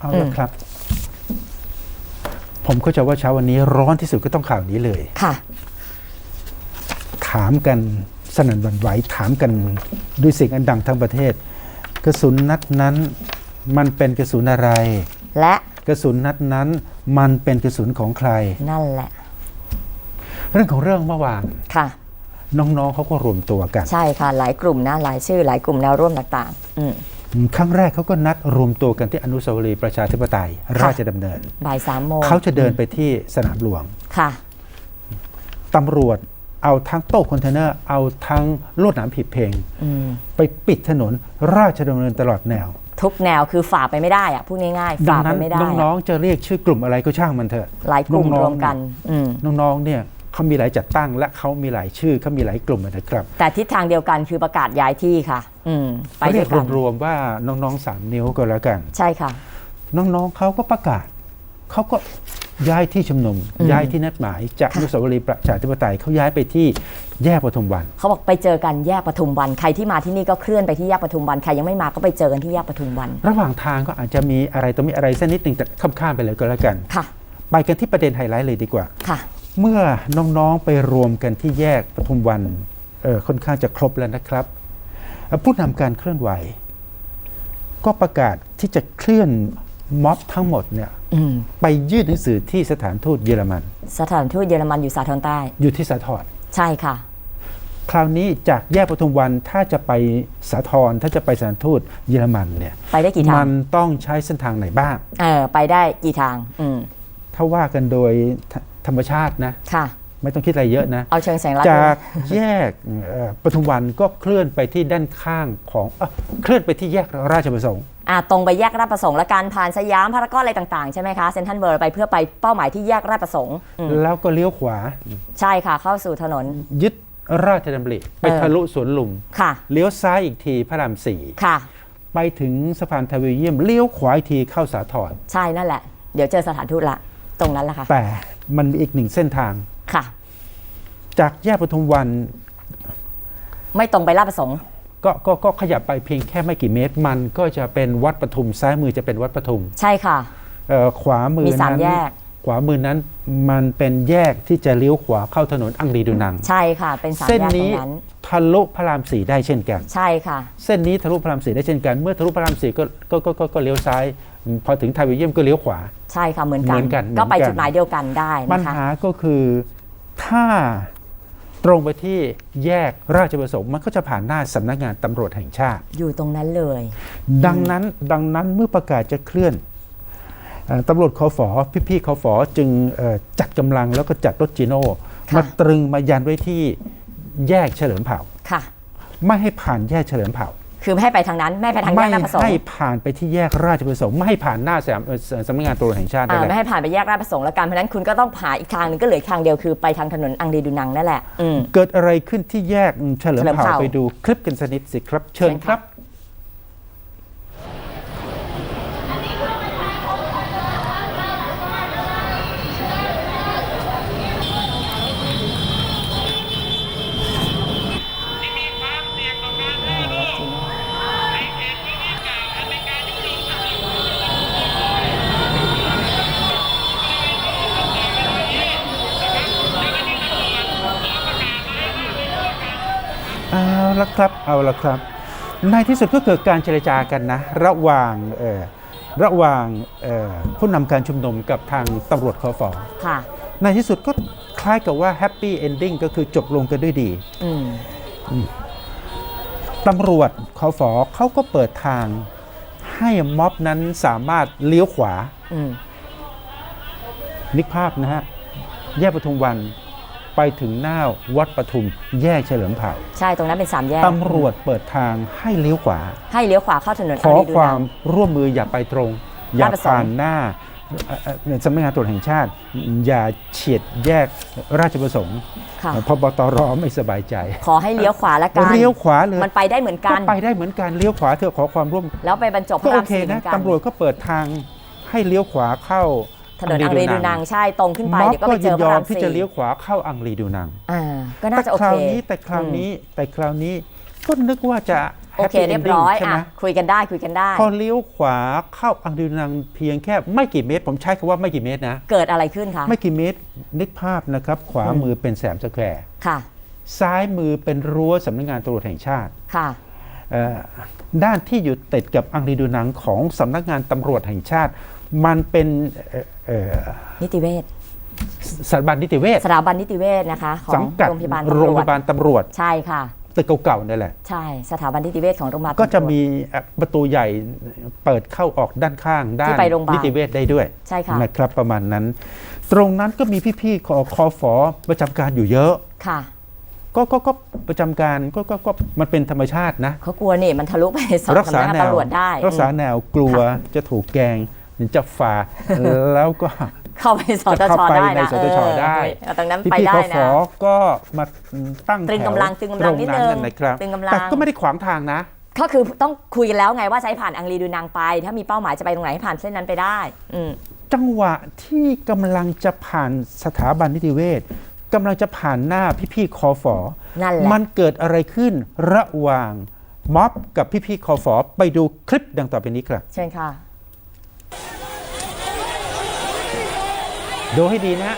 เอาอืละมครับ ผมเข้าใจว่าเช้าวันนี้ร้อนที่สุดก็ต้องข่าวนี้เลย ค่ะ ถามกันสนั่นหวั่นไหวถามกันด้วยเสียงอันดังทั้งประเทศ กระสุนนัดนั้น มันเป็นกระสุนอะไร และกระสุนนัดนั้น มันเป็นกระสุนของใคร นั่นแหละ เรื่องของเรื่องเมื่อวานค่ะ น้องๆเขาก็รวมตัวกัน ใช่ค่ะ หลายกลุ่มนะ หลายชื่อ หลายกลุ่มแนวร่วมต่าง ๆ อืม ครั้งแรกเขาก็นัดรวมตัวกันที่อนุสาวรีย์ประชาธิปไตย ราชดำเนินบ่ายสามโมงเขาจะเดินไปที่สนามหลวงค่ะตำรวจเอาทั้งโต๊ะคอนเทนเนอร์เอาทั้งลวดหนามผิดเพลงอืมไปปิดถนนราชดำเนินตลอดแนว ทุกแนวคือฝ่าไปไม่ได้อะพูดง่ายๆดัฝ่างไปนั้นไม่ได้น้องอะๆจะเรียกชื่อกลุ่มอะไรก็ช่างมันเถอะหลายกลุ่มน้องๆรวมกันอืมน้องๆเนี่ย เขามีหลายจัดตั้ง และเขามีหลายชื่อเขามีหลายกลุ่มนะครับ แต่ทิศทางเดียวกันคือประกาศย้ายที่ค่ะ อืมไปเขาเรีด้ยวกยกันรวมๆว่าน้องๆสามนิ้วก็แล้วกัน ใช่ค่ะ น้องๆเขาก็ประกาศ เขาก็ย้ายที่ชุมนุม อืมย้ายที่นัดหมาย จากอค่ะ นุสาวรีย์ประชาธิปไตยเขาย้ายไปที่แยกปทุมวัน เขาบอกไปเจอกันแยกปทุมวัน ใครที่มาที่นี่ก็เคลื่อนไปที่แยกปทุมวัน ใครยังไม่มาก็ไปเจอกันที่แยกปทุมวัน ระหว่างทางก็อาจจะมีอะไรต้องมีอะไรสักนิดหนึ่งแต่ข้ามข้ามๆไปเลยก็แล้วกัน ค่ะ ไปกันที่ประเด็นไฮไลท์เลยดีกว่า ค่ะ เมื่อน้องๆไปรวมกันที่แยกปทุมวันเอ่อค่อนข้างจะครบแล้วนะครับเอ่อผู้นำการเคลื่อนไหว ก็ประกาศที่จะเคลื่อนม็อบทั้งหมดเนี่ยอืมไปยื่นหนังสือที่สถานทูตเยอรมัน สถานทูตเยอรมันอยู่สาทรใต้ อยู่ที่สาทรใช่ค่ะ คราวนี้จากแยกปทุมวันถ้าจะไปสาทรถ้าจะไปสถานทูตเยอรมันเนี่ย ไปได้กี่ทามังนต้องใช้เส้นทางไหนบ้าง เออไปได้กี่ทาง อืมถ้าว่ากันโดย ธธรรมชาตินะค่ะ ไม่ต้องคิดอะไรเยอะนะเอาเชิงแสงรัดจากแยกเอ่อปทุมวันก็เคลื่อนไปที่ด้านข้างของเอ้อเคลื่อนไปที่แยกราชประสงค์ อ่าตรงไปแยกราชประสงค์และการผ่านสยามพารากอนอะไรต่างๆใช่ไหมคะเซนทรัลเวิร์ไปเพื่อไปเป้าหมายที่แยกราชประสงค์อืมแล้วก็เลี้ยวขวา ใช่ค่ะเข้าสู่ถนน ยึดราชดำริไปเออ ทะลุสวนลุม ค่ะเลี้ยวซ้ายอีกทีพระรามสี่ค่ะ ไปถึงสะพานทาวิลเยียมเลี้ยวขวาอีกทีเข้าสาทร ใช่นั่นแหละ เดี๋ยวเจอสถานทูตละ ตรงนั้นแหละค่ะ แต่มันมีอีกหนึ่งเส้นทาง ค่ะ จากแยกปทุมวันไม่ตรงไปราชประสงค์ ก็ก็ก็ขยับไปเพียงแค่ไม่กี่เมตร มันก็จะเป็นวัดปทุมซ้ายมือจะเป็นวัดปทุมใช่ค่ะ เอ่อขวามือมีสามนั้นแยก ขวามือนั้นมันเป็นแยกที่จะเลี้ยวขวาเข้าถนนอังรีดูนัง ใช่ค่ะ เป็นสามเส้นแยกตรนี้งนั้น ทะลุพระรามสี่ได้เช่นกัน ใช่ค่ะ เส้นนี้ทะลุพระรามสี่ได้เช่นกัน เมื่อทะลุพระรามสี่ก็ก็ก็ก็ก็เลี้ยวซ้าย พอถึงไทยวิลเยียมก็เลี้ยวขวา ใช่ค่ะเหมือนเหมือนกันก็ไปเหมือนกันจุดหมายเดียวกันได้ปัญนะคะหาก็คือถ้าตรงไปที่แยกราชประสงค์มันก็จะผ่านหน้าสำนักงานตำรวจแห่งชาติ อยู่ตรงนั้นเลย ดังนั้นดังนั้นเมื่อประกาศจะเคลื่อนเอ่อตำรวจคอฝอพี่ๆคอฝอจึงเอ่อจัดกำลังแล้วก็จัดรถจีโน่ค่ะมาตรึงมายันไว้ที่แยกเฉลิมเผ่าค่ะไม่ให้ผ่านแยกเฉลิมเผ่า คือไม่ให้ไปทางนั้น ไม่ให้ไปทางแยไม่กราชประสงให้ค์ผ่านไปที่แยกราชประสงค์ไม่ให้ผ่านหน้าสำเอ่อสำนักงานตำรวจแห่งชาติอ่านั่นแหไม่ละให้ผ่านไปแยกราชประสงค์แล้วกันเพราะฉะนั้นคุณก็ต้องผ่าอีกทางหนึงก็เหลืออกทางเดียวคือไปทางถนนอังรีดูนังนั่นแหละอืมเกิดอะไรขึ้นที่แยกเฉลิมเฉลิมเผ่าเผ่าไปดูคลิปกันสกนิทสิครับ เชิญเชิญคค่ะรับ ละครับเอาละครับ ในที่สุดก็เกิดการเจรจากันนะ ระหว่างเอ่อระหว่างเอ่อผู้นำการชุมนุมกับทางตำรวจคอฟอค่ะในที่สุดก็คล้ายกับว่าแฮปปี้เอนดิ้งก็คือจบลงกันด้วยดีอืมตำรวจคอฟอเขาก็เปิดทางให้ม็อบนั้นสามารถเลี้ยวขวาอืมนึกภาพนะฮะ แยกปทุมวัน ไปถึงหน้าวัดปทุมแยกเฉลิมเผ่า ใช่ตรงนั้นเป็นสามแยกตำรวจเปิดทางให้เลี้ยวขวา ให้เลี้ยวขวาเข้าถนนขอรีดูนังความร่วมมืออย่าไปตรง อย่าราชประสงค์ผ่านหน้าเอ่อเอ่อสำนักงานตรวจแห่งชาติ อย่าเฉียดแยกราชประสงค์ค่ะพบตรไม่สบายใจ ขอให้เลี้ยวขวาละกันเลี้ยวขวาเลยมันไปได้เหมือนกัก็นไปได้เหมือนกันเลี้ยวขวาเถอะขอความร่วม แล้วไปบรรจบพก็ระโอรามเคสี่เหมืนะอนกันตำรวจก็เปิดทางให้เลี้ยวขวาเข้า ถนนอังรีดูนังใช่ตรงขึ้นไปม็อบเดี๋ยวก็ก็ไปเจยินอยพระอรามมที่สี่จะเลี้ยวขวาเข้าอังรีดูนังอ่าก็น่าแต่จะโอคราเควนี้แต่คราวนี้แต่คราวนี้ก็นึกว่าจะ โอเค happy เรียบร้อย ending ใช่ไหมอะคุยกันได้คุยกันได้ พอเลี้ยวขวาเข้าอังรีดูนังเพียงแค่ไม่กี่เมตร ผมใช้คำว่าไม่กี่เมตรนะ เกิดอะไรขึ้นคะไม่กี่เมตรนึกภาพนะครับ ขวามือเป็นแสมสแควร์ค่ะซ้ายมือเป็นรั้วสำนักงานตำรวจแห่งชาติค่ะ เอ่อด้านที่อยู่ติดกับอังรีดูนังของสำนักงานตำรวจแห่งชาติ มันเป็นเอ่อเอ่อนิติเวชสถาบันนิติเวชสถาบันนิติเวชนะคะของสังกัดโรงพยาบาลโรงตำรพวจยาบาลตำรวจใช่ค่ะตึกเก่าๆนั่นแหละ ใช่สถาบันนิติเวชของโรงพยาบาลก็จะตำรวจมีเอ่อประตูใหญ่เปิดเข้าออกด้านข้าง ด้านที่ไปโรงพยาบาลนิติเวชได้ด้วย ใช่ค่ะนะครับประมาณนั้น ตรงนั้นก็มีพี่ๆคอคอฟอประจำการอยู่เยอะค่ะ ก็ก็ก็ประจำการก็ก็ก็มันเป็นธรรมชาตินะเขากลัวนี่มันทะลุไปสองรักษาสำนักแนงานวตำรวจได้ รักษาอืมแนวกลัวจะถูกแกล้ง จะฝ่าแล้วก็เข้าไปสตจะชเข้าไปได้ในนะสตชได้เออเอาตรงนั้นไปพี่ๆได้คอฟนะอก็มาตั้งตรึงแถวกำลังตรึงกำลังนิดนึงตรนะครับตรึงกำลังแต่ก็ไม่ได้ขวางทางนะก็คือต้องคุยกันแล้วไงว่าใช้ผ่านอังรีดูนางไป ถ้ามีเป้าหมายจะไปตรงไหนให้ผ่านเส้นนั้นไปได้อืมจังหวะที่กำลังจะผ่านสถาบันนิติเวชกำลังจะผ่านหน้าพี่ๆคอฟอนั่นแหละมันเกิดอะไรขึ้นระหว่างม็อบกับพี่ๆคอฟอไปดูคลิปดังต่อไปนี้ครับ เชิญค่ะ ดูให้ดีนะ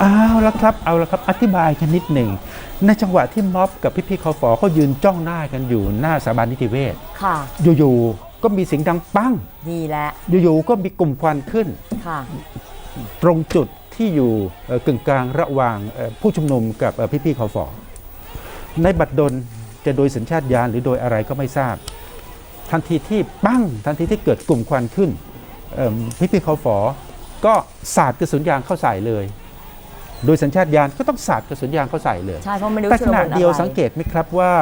เอา ละครับเอาละครับอธิบายกันนิดหนึ่ง ในจังหวะที่ม็อบกับพี่ๆคอฟอเขายืนจ้องหน้ากันอยู่หน้าสถาบันนิติเวชค่ะ อยู่ๆก็มีเสียงดังปั้งดีแล้วอยู่ๆก็มีกลุ่มควันขึ้นค่ะ ตรงจุดที่อยู่เอ่อกึ่งกลางระหว่างเอ่อผู้ชุมนุมกับเอ่อพี่ๆคอฟอในบัตรดลจะโดยสัญชาตญาณหรือโดยอะไรก็ไม่ทราบ ทันทีที่ปั้งทันทีที่เกิดกลุ่มควันขึ้นเอิ่มพี่ๆคอฟอก็สาดกระสุนยางเข้าใส่เลย โดยสัญชาตญาณก็ต้องสาดกระสุนยางเข้าใส่เลยใช่เพราะไม่รู้แต่ชุขลณะมุนอะไรเดียวสังเกตไหมครับว่า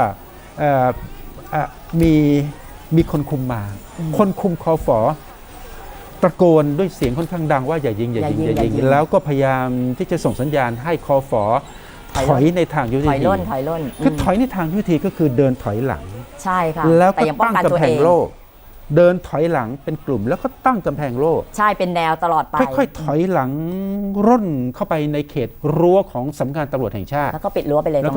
เอ่อเอ่อมีมีคนคุมมา คนคุมคอฟอตะโกนด้วยเสียงค่อนข้างดังว่าอย่ายิงอย่ายิงอย่ายิงแล้วก็พยายามที่จะส่งสัญญาณให้คอฟอถอยในทางยุถติอยล่นถอยล่นคือมถอยในทางยุติก็คือเดินถอยหลัง ใช่ค่ะแล้วแต่ก็ยังป้องตั้งกันตัวกำแพเองงโล่ เดินถอยหลังเป็นกลุ่มแล้วก็ตั้งกำแพงโล่ใช่เป็นแนวตลอดไป ค่อยๆถอยหลังร่นเข้าไปในเขตรั้วของสำนักงานตำรวจแห่งชาติ แล้วก็ปิดรั้วไปเลยตรง